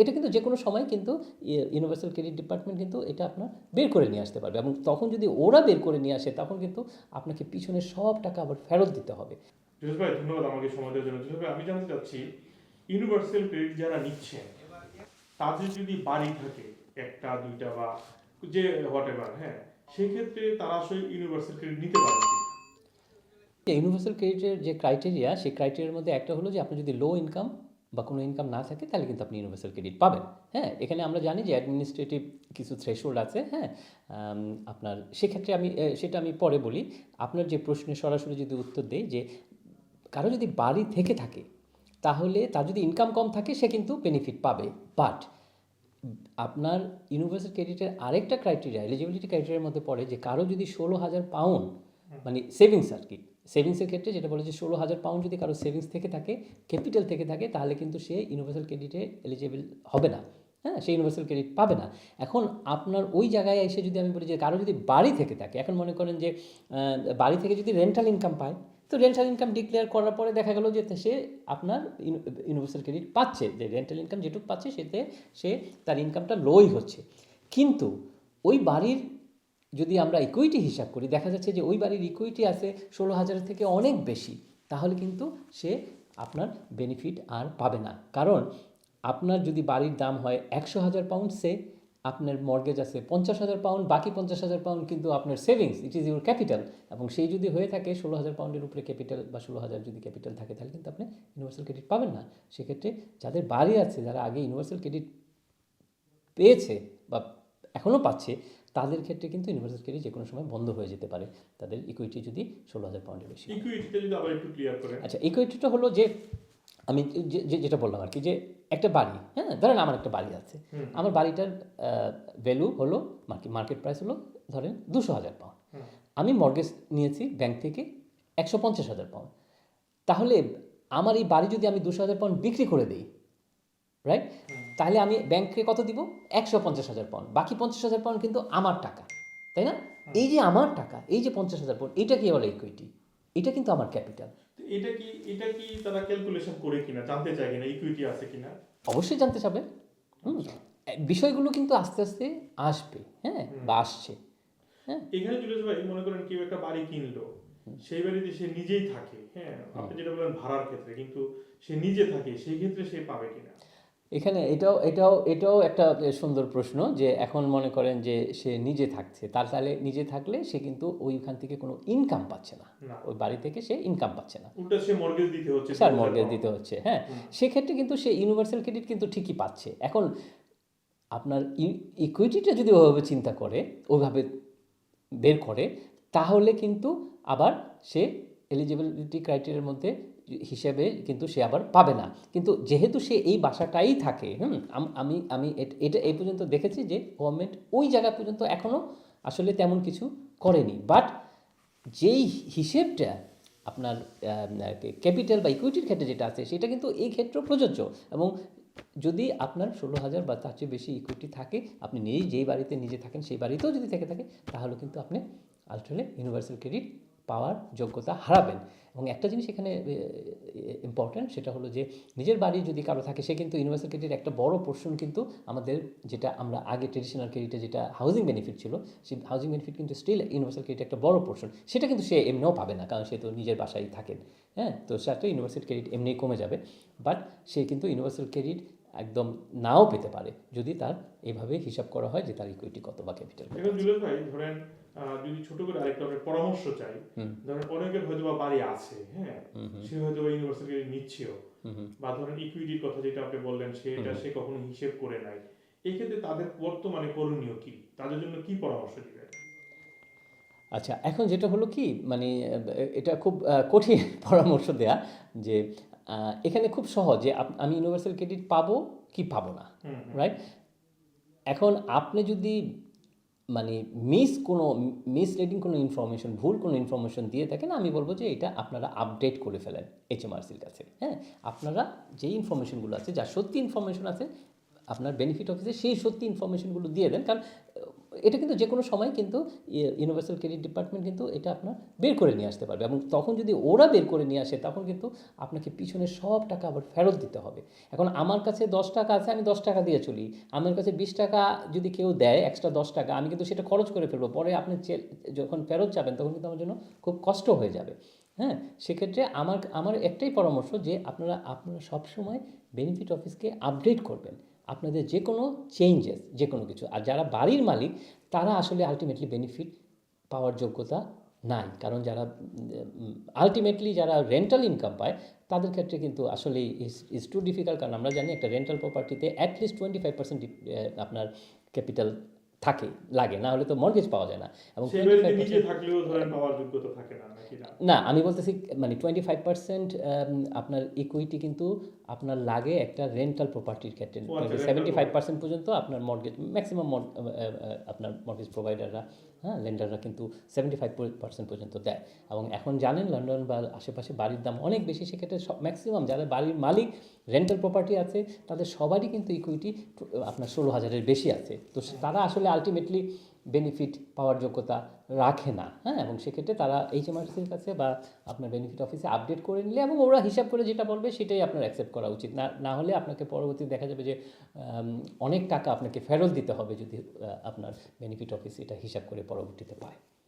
এটা কিন্তু যে কোনো সময় কিন্তু ইউনিভার্সাল ক্রেডিট ডিপার্টমেন্ট কিন্তু এটা আপনার বের করে নিয়ে আসতে পারবে। এবং তখন যদি ওরা বের করে নিয়ে আসে তখন কিন্তু আপনাকে পিছনে সব টাকা আবার ফেরত দিতে হবে। জোসেফ ভাই ধন্যবাদ আমাকে সময় দেওয়ার জন্য। জোসেফ ভাই আমি জানতে চাচ্ছি ইউনিভার্সাল ক্রেডিট যারা নিচ্ছেন তাদের যদি বাড়ি থাকে একটা দুইটা বা যে হোয়াট এভার হ্যাঁ সেক্ষেত্রে তারা আসলে ইউনিভার্সাল ক্রেডিট নিতে পারবে? ইউনিভার্সাল ক্রেডিটের যে ক্রাইটেরিয়া সেই ক্রাইটেরিয়ার মধ্যে একটা হলো যে আপনার যদি লো ইনকাম বা কোনো ইনকাম না থাকে তাহলে কিন্তু আপনি ইউনিভার্সাল ক্রেডিট পাবেন। হ্যাঁ এখানে আমরা জানি যে অ্যাডমিনিস্ট্রেটিভ কিছু থ্রেশহোল্ড আছে হ্যাঁ আপনার সেক্ষেত্রে আমি সেটা আমি পরে বলি। আপনার যে প্রশ্নে সরাসরি যদি উত্তর দেই যে কারও যদি বাড়ি থেকে থাকে তাহলে তার যদি ইনকাম কম থাকে সে কিন্তু বেনিফিট পাবে। বাট আপনার ইউনিভার্সাল ক্রেডিটের আরেকটা ক্রাইটেরিয়া এলিজিবিলিটি ক্রাইটেরিয়ার মধ্যে পড়ে যে কারও যদি ষোলো হাজার পাউন্ড মানে সেভিংস আর কি সেভিংসের ক্ষেত্রে যেটা বলে যে ষোলো হাজার পাউন্ড যদি কারও সেভিংস থেকে থাকে ক্যাপিটাল থেকে থাকে, তাহলে কিন্তু সে ইউনিভার্সাল ক্রেডিটে এলিজিবল হবে না। হ্যাঁ সে ইউনিভার্সাল ক্রেডিট পাবে না। এখন আপনার ওই জায়গায় এসে যদি আমি বলি যে কারও যদি বাড়ি থেকে থাকে, এখন মনে করেন যে বাড়ি থেকে যদি রেন্টাল ইনকাম পায়, তো রেন্টাল ইনকাম ডিক্লেয়ার করার পরে দেখা গেল যে সে আপনার ইউনিভার্সাল ক্রেডিট পাচ্ছে। যে রেন্টাল ইনকাম যেটুকু পাচ্ছে, সেতে সে তার ইনকামটা লোই হচ্ছে। কিন্তু ওই বাড়ির যদি আমরা ইকুইটি হিসাব করি, দেখা যাচ্ছে যে ওই বাড়ির ইকুইটি আছে ষোলো হাজারের থেকে অনেক বেশি, তাহলে কিন্তু সে আপনার বেনিফিট আর পাবে না। কারণ আপনার যদি বাড়ির দাম হয় একশো হাজার পাউন্ড সে আপনার মর্গেজ আছে পঞ্চাশ হাজার পাউন্ড বাকি পঞ্চাশ হাজার পাউন্ড কিন্তু আপনার savings it is your capital এবং সেই যদি হয়ে থাকে ষোলো হাজার পাউন্ডের উপরে ক্যাপিটাল বা ষোলো হাজার যদি ক্যাপিটাল থাকে, তাহলে কিন্তু আপনি ইউনিভার্সাল ক্রেডিট পাবেন না। সেক্ষেত্রে যাদের বাড়ি আছে, যারা আগে ইউনিভার্সাল ক্রেডিট পেয়েছে বা এখনও পাচ্ছে তাদের ক্ষেত্রে কিন্তু ইউনিভার্সাল ক্রেডিট যে কোনো সময় বন্ধ হয়ে যেতে পারে। তাদের ইকুইটি যদি ষোলো হাজার পাউন্ডের বেশি ইকুইটিটা যদি আবার একটু ক্লিয়ার করেন। আচ্ছা ইকুইটিটা হলো যে আমি যে- যেটা বললাম আর কি যে একটা বাড়ি হ্যাঁ? ধরেন আমার একটা বাড়ি আছে। আমার বাড়িটার ভ্যালু হলো মার্কেট মার্কেট প্রাইস হলো ধরেন দুশো হাজার পাউন্ড আমি মর্গেজ নিয়েছি ব্যাংক থেকে একশো পঞ্চাশ হাজার পাউন্ড তাহলে আমার এই বাড়ি যদি আমি দুশো হাজার পাউন্ড বিক্রি করে দিই রাইট তাহলে আমি ব্যাংকে কত দিব? একশো পঞ্চাশ হাজার পাউন্ড বাকি পঞ্চাশ হাজার পাউন্ড কিন্তু আমার টাকা তাই না? এই যে আমার টাকা এই যে পঞ্চাশ হাজার পাউন্ড এটা কি বলে ইকুইটি এটা কিন্তু আমার ক্যাপিটাল এটা কি এটা কি তারা ক্যালকুলেশন করে কিনা? জানতে চায় কিনা? ইকুইটি আছে কিনা? অবশ্যই জানতে চাবে। হুম। বিষয়গুলো কিন্তু আস্তে আস্তে আসবে হ্যাঁ বা আসছে হ্যাঁ। এখানে জুলিয়াস ভাই মনে করেন কেউ একটা বাড়ি কিনলো সেই বাড়িতে সে নিজেই থাকে হ্যাঁ? আপনি যেটা বলেন ভাড়ার ক্ষেত্রে কিন্তু সে নিজে থাকে সেই ক্ষেত্রে সে পাবে কিনা? এখানে এটাও এটাও এটাও একটা সুন্দর প্রশ্ন যে এখন মনে করেন যে সে নিজে থাকছে তার তাহলে নিজে থাকলে সে কিন্তু ওইখান থেকে কোনো ইনকাম পাচ্ছে না। ওই বাড়ি থেকে সে ইনকাম পাচ্ছে না। উল্টা সে মর্গেজ দিতে হচ্ছে। স্যার 2000 মর্গেজ দিতে হচ্ছে হ্যাঁ। সেক্ষেত্রে কিন্তু সে ইউনিভার্সাল ক্রেডিট কিন্তু ঠিকই পাচ্ছে। এখন আপনার ইকুইটিটা যদি ওইভাবে চিন্তা করে ওইভাবে বের করে তাহলে কিন্তু আবার সে এলিজিবিলিটি ক্রাইটেরিয়ার মধ্যে হিসেবে কিন্তু সে আবার পাবে না। কিন্তু যেহেতু সে এই বাসাটাই থাকে, হুম, আমি আমি এট- এই পর্যন্ত দেখেছি যে গভর্নমেন্ট ওই জায়গা পর্যন্ত এখনও আসলে তেমন কিছু করেনি। বাট যেই হিসেবটা আপনার ক্যাপিটাল বা ইকুইটির ক্ষেত্রে যেটা আছে, সেটা কিন্তু এই ক্ষেত্রেও প্রযোজ্য। এবং যদি আপনার ষোলো হাজার বা তার চেয়ে বেশি ইকুইটি থাকে, আপনি নিজেই যেই বাড়িতে নিজে থাকেন, সেই বাড়িতেও যদি থেকে থাকে, তাহলে কিন্তু আপনি আলটিমেটলি ইউনিভার্সাল ক্রেডিট পাওয়ার যোগ্যতা হারাবেন। এবং একটা জিনিস এখানে ইম্পর্ট্যান্ট সেটা হলো যে, নিজের বাড়ি যদি কারও থাকে, সে কিন্তু ইউনিভার্সাল ক্রেডিট একটা বড় পোর্শন কিন্তু আমাদের যেটা আমরা আগে ট্রেডিশনাল ক্রেডিটে যেটা হাউজিং বেনিফিট ছিল সেই হাউজিং বেনিফিট কিন্তু স্টিল ইউনিভার্সাল ক্রেডিট একটা বড় পোর্শন সেটা কিন্তু সে এমনিও পাবে না, কারণ সে তো নিজের বাসায় থাকেন। হ্যাঁ তো সেটা ইউনিভার্সাল ক্রেডিট এমনিই কমে যাবে। বাট সে কিন্তু ইউনিভার্সাল ক্রেডিট একদম নাও পেতে পারে, যদি তার এইভাবে হিসাব করা হয় যে তার ইকুইটি কত বা ক্যাপিটাল ধরেন যদি ছোট করে আরেকটা পরামর্শ চাই ধরেন অনেকের হয়তো বা বাড়ি আছে হ্যাঁ? সে হয়তো ইউনিভার্সিটি নিচ্ছেও। বা ধরেন ইকুইটির কথা যেটা আপনি বললেন সেটা সে কখনো হিসেব করে নাই। এক্ষেত্রে তাদের বর্তমানে করণীয় কি? তাদের জন্য কি পরামর্শ দিবেন? আচ্ছা এখন যেটা হলো কি মানে এটা খুব কঠিন পরামর্শ দেয়া যে আহ, এখানে খুব সহজ যে আমি ইউনিভার্সাল ক্রেডিট পাবো কি পাবো না। রাইট এখন আপনি যদি মানে মিস কোনো মিসলিডিং কোনো ইনফরমেশন ভুল কোনো ইনফরমেশন দিয়ে থাকেন আমি বলব যে এটা আপনারা আপডেট করে ফেলেন এইচএমআরসির কাছে হ্যাঁ? আপনারা যে ইনফরমেশনগুলো আছে, যা সত্যি ইনফরমেশন আছে, আপনার বেনিফিট অফিসে সেই সত্যি ইনফরমেশনগুলো দিয়ে দেন। কারণ এটা কিন্তু যে কোনো সময় কিন্তু ইউনিভার্সাল ক্রেডিট ডিপার্টমেন্ট কিন্তু এটা আপনার বের করে নিয়ে আসতে পারবে। এবং তখন যদি ওরা বের করে নিয়ে আসে, তখন কিন্তু আপনাকে পিছনে সব টাকা আবার ফেরত দিতে হবে। এখন আমার কাছে দশ টাকা আছে, আমি দশ টাকা দিয়ে চলি। আমার কাছে বিশ টাকা যদি কেউ দেয় এক্সট্রা দশ টাকা, আমি কিন্তু সেটা খরচ করে ফেলব। পরে আপনি যখন ফেরত যাবেন, তখন কিন্তু আমার জন্য খুব কষ্ট হয়ে যাবে। হ্যাঁ? সেক্ষেত্রে আমার আমার একটাই পরামর্শ যে, আপনারা আপনারা সবসময় বেনিফিট অফিসকে আপডেট করবেন। আপনাদের যে কোনো চেঞ্জেস যে কোনো কিছু। আর যারা বাড়ির মালিক, তারা আসলে আলটিমেটলি বেনিফিট পাওয়ার যোগ্যতা নাই। কারণ যারা আলটিমেটলি যারা রেন্টাল ইনকাম পায়, তাদের ক্ষেত্রে কিন্তু আসলে ইজ টু ডিফিকাল্ট কারণ আমরা জানি একটা rental প্রপার্টিতে at least twenty five percent আপনার ক্যাপিটাল থাকে লাগে না হলে তো মর্গেজ পাওয়া যায় না। এবং সেই বাড়িতে নিজে থাকলেও ধরেন পাওয়ার যোগ্যতা থাকে না নাকি না? না আমি বলতেছি মানে টোয়েন্টি ফাইভ পার্সেন্ট আপনার ইকুইটি কিন্তু আপনার লাগে একটা রেন্টাল প্রপার্টির ক্ষেত্রে। সেভেন্টি ফাইভ পার্সেন্ট পর্যন্ত আপনার মর্গেজ ম্যাক্সিমাম আপনার মর্গেজ প্রোভাইডাররা হ্যাঁ লেন্ডাররা কিন্তু সেভেন্টি ফাইভ পার্সেন্ট পর্যন্ত দেয়। এবং এখন জানেন লন্ডন বা আশেপাশে বাড়ির দাম অনেক বেশি সেক্ষেত্রে সব ম্যাক্সিমাম যারা বাড়ির মালিক রেন্টাল প্রপার্টি আছে, তাদের সবারই কিন্তু ইকুইটি আপনার ষোলো হাজারের বেশি আছে। তো তারা আসলে আলটিমেটলি বেনিফিট পাওয়ার যোগ্যতা রাখে না হ্যাঁ? এবং সেক্ষেত্রে তারা এইচএমআরসির কাছে বা আপনার বেনিফিট অফিসে আপডেট করে নিলে এবং ওরা হিসাব করে যেটা বলবে সেটাই আপনার অ্যাকসেপ্ট করা উচিত। না না হলে আপনাকে পরবর্তী দেখা যাবে যে অনেক টাকা আপনাকে ফেরত দিতে হবে যদি আপনার বেনিফিট অফিস এটা হিসাব করে পরবর্তীতে পায়।